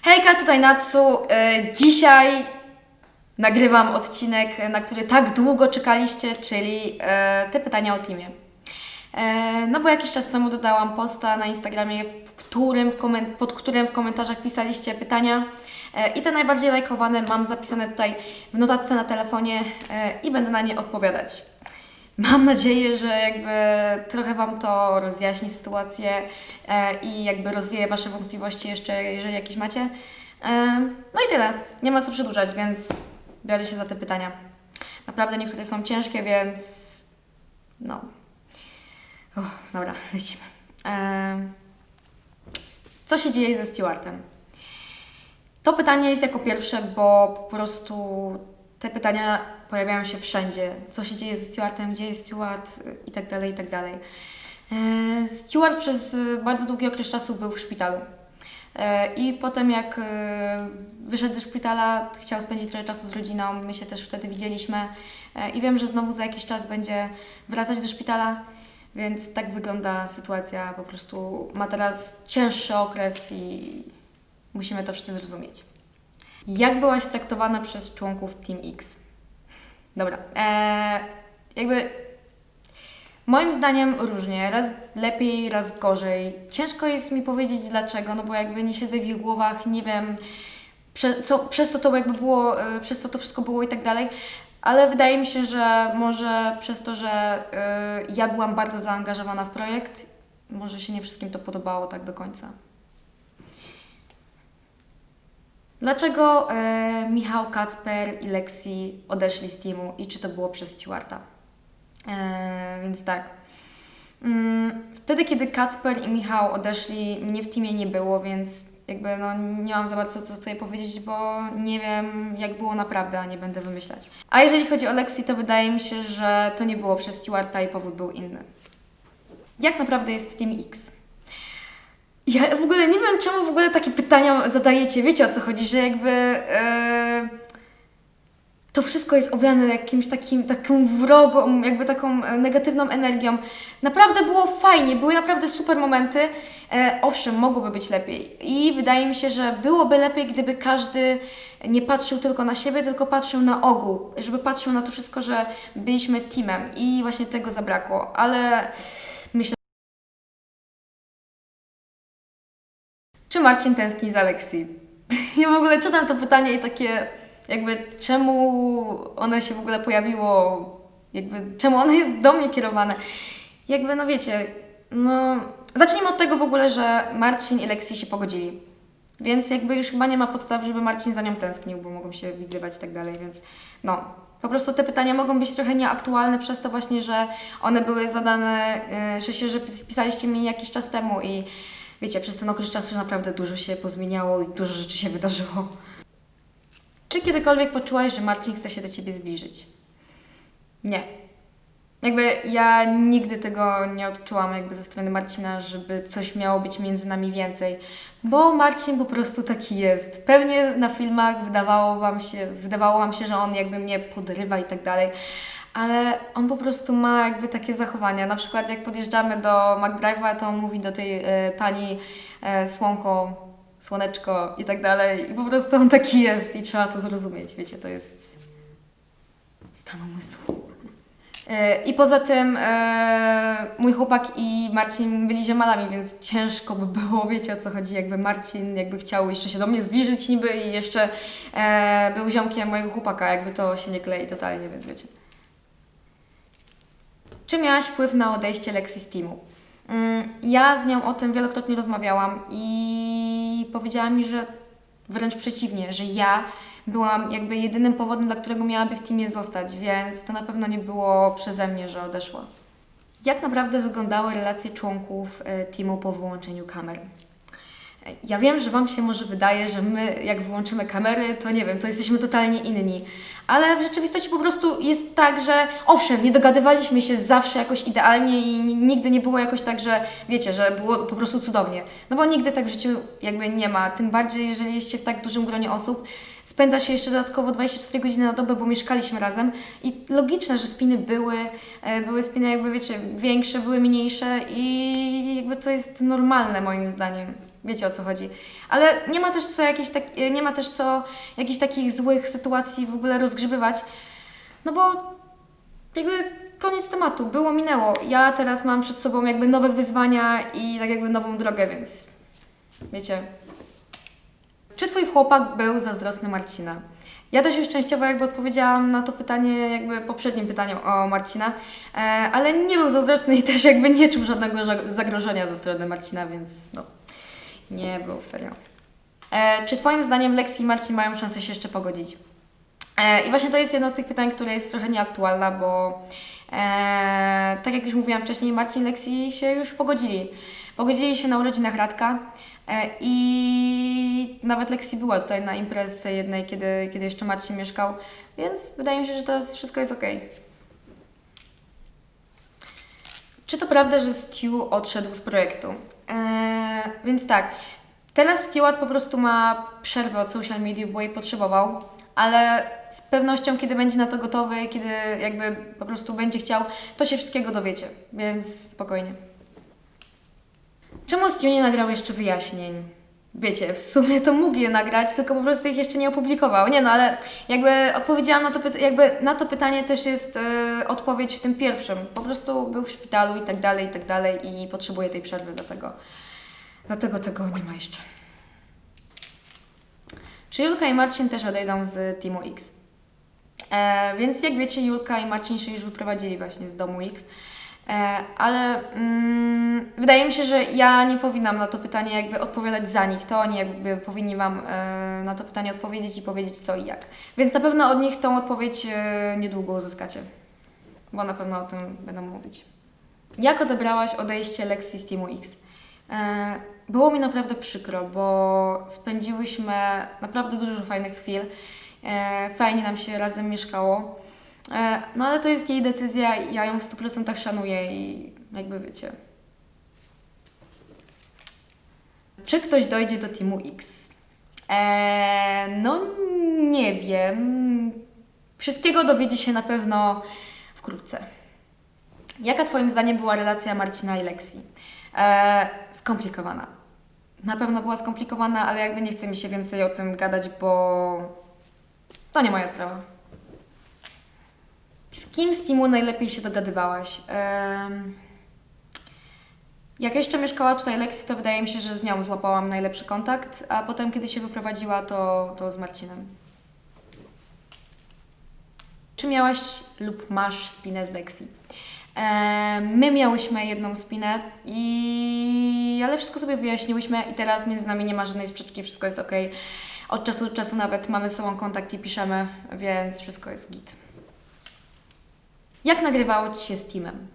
Hejka, tutaj Natsu. E, Dzisiaj nagrywam odcinek, na który tak długo czekaliście, czyli e, te pytania o teamie. E, No bo jakiś czas temu dodałam posta na Instagramie, w którym w pod którym w komentarzach pisaliście pytania. I te najbardziej lajkowane mam zapisane tutaj w notatce na telefonie i będę na nie odpowiadać. Mam nadzieję, że jakby trochę Wam to rozjaśni sytuację e, i jakby rozwieje Wasze wątpliwości jeszcze, jeżeli jakieś macie. E, no i tyle. Nie ma co przedłużać, więc biorę się za te pytania. Naprawdę niektóre są ciężkie, więc no. Dobra, lecimy. E, co się dzieje ze Stewartem? To pytanie jest jako pierwsze, bo po prostu te pytania pojawiają się wszędzie. Co się dzieje ze Stewartem, gdzie jest Stewart y, i tak dalej, i tak dalej. E, Stewart przez y, bardzo długi okres czasu był w szpitalu. E, I potem jak wyszedł ze szpitala, chciał spędzić trochę czasu z rodziną, my się też wtedy widzieliśmy E, i wiem, że znowu za jakiś czas będzie wracać do szpitala, więc tak wygląda sytuacja. Po prostu ma teraz cięższy okres i musimy to wszyscy zrozumieć. Jak byłaś traktowana przez członków Team X? Dobra. Eee, jakby moim zdaniem różnie. Raz lepiej, raz gorzej. Ciężko jest mi powiedzieć dlaczego, no bo jakby nie siedzę w ich głowach, nie wiem prze, co, przez co to jakby było, e, przez co to wszystko było i tak dalej. Ale wydaje mi się, że może przez to, że e, ja byłam bardzo zaangażowana w projekt, może się nie wszystkim to podobało tak do końca. Dlaczego e, Michał Kacper i Lexi odeszli z teamu i czy to było przez Stewarta? E, więc tak. Mm, wtedy, kiedy Kacper i Michał odeszli, mnie w teamie nie było, więc jakby no, nie mam za bardzo co tutaj powiedzieć, bo nie wiem, jak było naprawdę, a nie będę wymyślać. A jeżeli chodzi o Lexi, to wydaje mi się, że to nie było przez Stewarta i powód był inny. Jak naprawdę jest w Team X? Ja w ogóle nie wiem, czemu w ogóle takie pytania zadajecie. Wiecie o co chodzi, że jakby e, to wszystko jest owiane jakimś takim, taką wrogą, jakby taką e, negatywną energią. Naprawdę było fajnie, były naprawdę super momenty. E, owszem, mogłoby być lepiej. I wydaje mi się, że byłoby lepiej, gdyby każdy nie patrzył tylko na siebie, tylko patrzył na ogół. Żeby patrzył na to wszystko, że byliśmy teamem. I właśnie tego zabrakło. Ale Czy Marcin tęskni za Lexi? Ja w ogóle czytam to pytanie i takie jakby czemu ono się w ogóle pojawiło, jakby czemu ono jest do mnie kierowane. Jakby no wiecie, no zacznijmy od tego w ogóle, że Marcin i Lexi się pogodzili. Więc jakby już chyba nie ma podstaw, żeby Marcin za nią tęsknił, bo mogą się widywać i tak dalej, więc no. Po prostu te pytania mogą być trochę nieaktualne przez to właśnie, że one były zadane, yy, że się, że pisaliście mi jakiś czas temu i wiecie, przez ten okres czasu naprawdę dużo się pozmieniało i dużo rzeczy się wydarzyło. Czy kiedykolwiek poczułaś, że Marcin chce się do Ciebie zbliżyć? Nie. Jakby ja nigdy tego nie odczułam jakby ze strony Marcina, żeby coś miało być między nami więcej, bo Marcin po prostu taki jest. Pewnie na filmach wydawało wam się, wydawało wam się, że on jakby mnie podrywa i tak dalej, ale on po prostu ma jakby takie zachowania. Na przykład jak podjeżdżamy do McDrive'a, to on mówi do tej e, pani e, słonko, słoneczko i tak dalej. I po prostu on taki jest i trzeba to zrozumieć. Wiecie, to jest stan umysłu. E, I poza tym mój chłopak i Marcin byli ziomalami, więc ciężko by było, wiecie o co chodzi, jakby Marcin jakby chciał jeszcze się do mnie zbliżyć niby i jeszcze był ziomkiem mojego chłopaka, jakby to się nie klei totalnie, więc wiecie. Czy miałaś wpływ na odejście Lexi z teamu? Mm, Ja z nią o tym wielokrotnie rozmawiałam i powiedziała mi, że wręcz przeciwnie, że ja byłam jakby jedynym powodem, dla którego miałaby w teamie zostać, więc to na pewno nie było przeze mnie, że odeszła. Jak naprawdę wyglądały relacje członków e, teamu po wyłączeniu kamer? Ja wiem, że Wam się może wydaje, że my, jak wyłączymy kamery, to nie wiem, to jesteśmy totalnie inni. Ale w rzeczywistości po prostu jest tak, że owszem, nie dogadywaliśmy się zawsze jakoś idealnie i ni- nigdy nie było jakoś tak, że wiecie, że było po prostu cudownie. No bo nigdy tak w życiu jakby nie ma. Tym bardziej, jeżeli jest się w tak dużym gronie osób, spędza się jeszcze dodatkowo 24 godziny na dobę, bo mieszkaliśmy razem i logiczne, że spiny były, e, były spiny jakby wiecie, większe, były mniejsze i jakby to jest normalne moim zdaniem. Wiecie o co chodzi. Ale nie ma też co jakichś tak, nie ma też co jakichś takich złych sytuacji w ogóle rozgrzebywać, no bo jakby koniec tematu, było, minęło. Ja teraz mam przed sobą jakby nowe wyzwania i tak jakby nową drogę, więc wiecie. Czy twój chłopak był zazdrosny Marcina? Ja też już częściowo jakby odpowiedziałam na to pytanie jakby poprzednim pytaniem o Marcina, e, ale nie był zazdrosny i też jakby nie czuł żadnego ża- zagrożenia ze strony Marcina, więc no, nie był serio. E, czy Twoim zdaniem Lexi i Marcin mają szansę się jeszcze pogodzić? E, I właśnie to jest jedno z tych pytań, które jest trochę nieaktualna, bo tak jak już mówiłam wcześniej, Marcin i Lexi się już pogodzili. Pogodzili się na urodzinach Radka e, i nawet Lexi była tutaj na imprezie jednej, kiedy, kiedy jeszcze Marcin mieszkał, więc wydaje mi się, że teraz wszystko jest ok. Czy to prawda, że Stu odszedł z projektu? Eee, więc tak, teraz Stewart po prostu ma przerwę od social mediów, bo jej potrzebował, ale z pewnością, kiedy będzie na to gotowy, kiedy jakby po prostu będzie chciał, to się wszystkiego dowiecie, więc spokojnie. Czemu Stu nie nagrał jeszcze wyjaśnień? Wiecie, w sumie to mógł je nagrać, tylko po prostu ich jeszcze nie opublikował. Nie no, ale jakby odpowiedziałam na to, pyta- jakby na to pytanie też jest e, odpowiedź w tym pierwszym. Po prostu był w szpitalu i tak dalej, i tak dalej i potrzebuje tej przerwy, dlatego, dlatego tego nie ma jeszcze. Czy Julka i Marcin też odejdą z Teamu X? E, więc jak wiecie, Julka i Marcin się już wyprowadzili właśnie z domu X. E, ale mm, wydaje mi się, że ja nie powinnam na to pytanie jakby odpowiadać za nich. To oni jakby powinni Wam e, na to pytanie odpowiedzieć i powiedzieć co i jak. Więc na pewno od nich tą odpowiedź e, niedługo uzyskacie. Bo na pewno o tym będą mówić. Jak odebrałaś odejście Lexi z Teamu X? E, było mi naprawdę przykro, bo spędziłyśmy naprawdę dużo fajnych chwil. E, fajnie nam się razem mieszkało. E, No ale to jest jej decyzja ja ją w 100% szanuję i jakby wiecie. Czy ktoś dojdzie do Teamu X? E, no nie wiem. Wszystkiego dowiedzie się na pewno wkrótce. Jaka Twoim zdaniem była relacja Marcina i Lexi? E, skomplikowana. Na pewno była skomplikowana, ale jakby nie chce mi się więcej o tym gadać, bo to nie moja sprawa. Z kim z teamu najlepiej się dogadywałaś? Em, jak jeszcze mieszkała tutaj Lexi, to wydaje mi się, że z nią złapałam najlepszy kontakt, a potem, kiedy się wyprowadziła, to, to z Marcinem. Czy miałaś lub masz spinę z Lexi? My miałyśmy jedną spinę, i... ale wszystko sobie wyjaśniłyśmy i teraz między nami nie ma żadnej sprzeczki, wszystko jest ok. Od czasu do czasu nawet mamy ze sobą kontakt i piszemy, więc wszystko jest git. Jak nagrywało Ci się z teamem?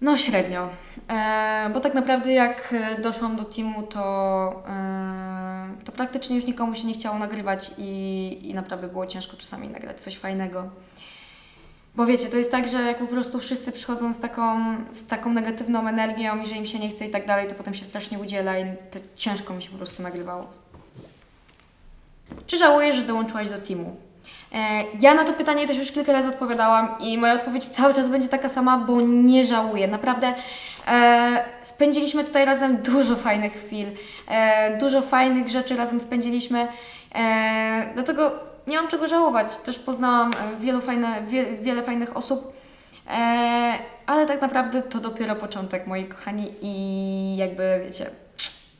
No średnio, e, bo tak naprawdę jak e, doszłam do teamu, to, e, to praktycznie już nikomu się nie chciało nagrywać i, i naprawdę było ciężko czasami nagrać coś fajnego. Bo wiecie, to jest tak, że jak po prostu wszyscy przychodzą z taką, z taką negatywną energią i że im się nie chce i tak dalej, to potem się strasznie udziela i ciężko mi się po prostu nagrywało. Czy żałujesz, że dołączyłaś do teamu? E, Ja na to pytanie też już kilka razy odpowiadałam i moja odpowiedź cały czas będzie taka sama, bo nie żałuję. Naprawdę e, spędziliśmy tutaj razem dużo fajnych chwil, e, dużo fajnych rzeczy razem spędziliśmy, e, dlatego nie mam czego żałować. Też poznałam e, wielu fajne, wie, wiele fajnych osób, e, ale tak naprawdę to dopiero początek, moi kochani, i jakby wiecie,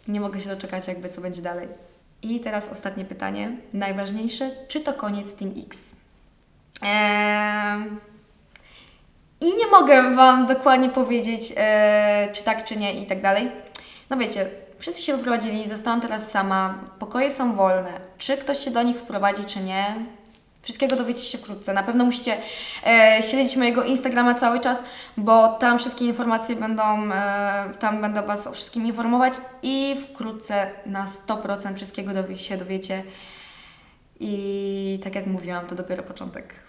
nie mogę się doczekać, jakby co będzie dalej. I teraz ostatnie pytanie, najważniejsze, czy to koniec Team X? Eee, I nie mogę Wam dokładnie powiedzieć, e, czy tak, czy nie i tak dalej. No wiecie, wszyscy się wyprowadzili, zostałam teraz sama, pokoje są wolne. Czy ktoś się do nich wprowadzi, czy nie? Wszystkiego dowiecie się wkrótce. Na pewno musicie e, śledzić mojego Instagrama cały czas, bo tam wszystkie informacje będą, e, tam będę Was o wszystkim informować i wkrótce na 100% wszystkiego dowie, się dowiecie. I tak jak mówiłam, to dopiero początek.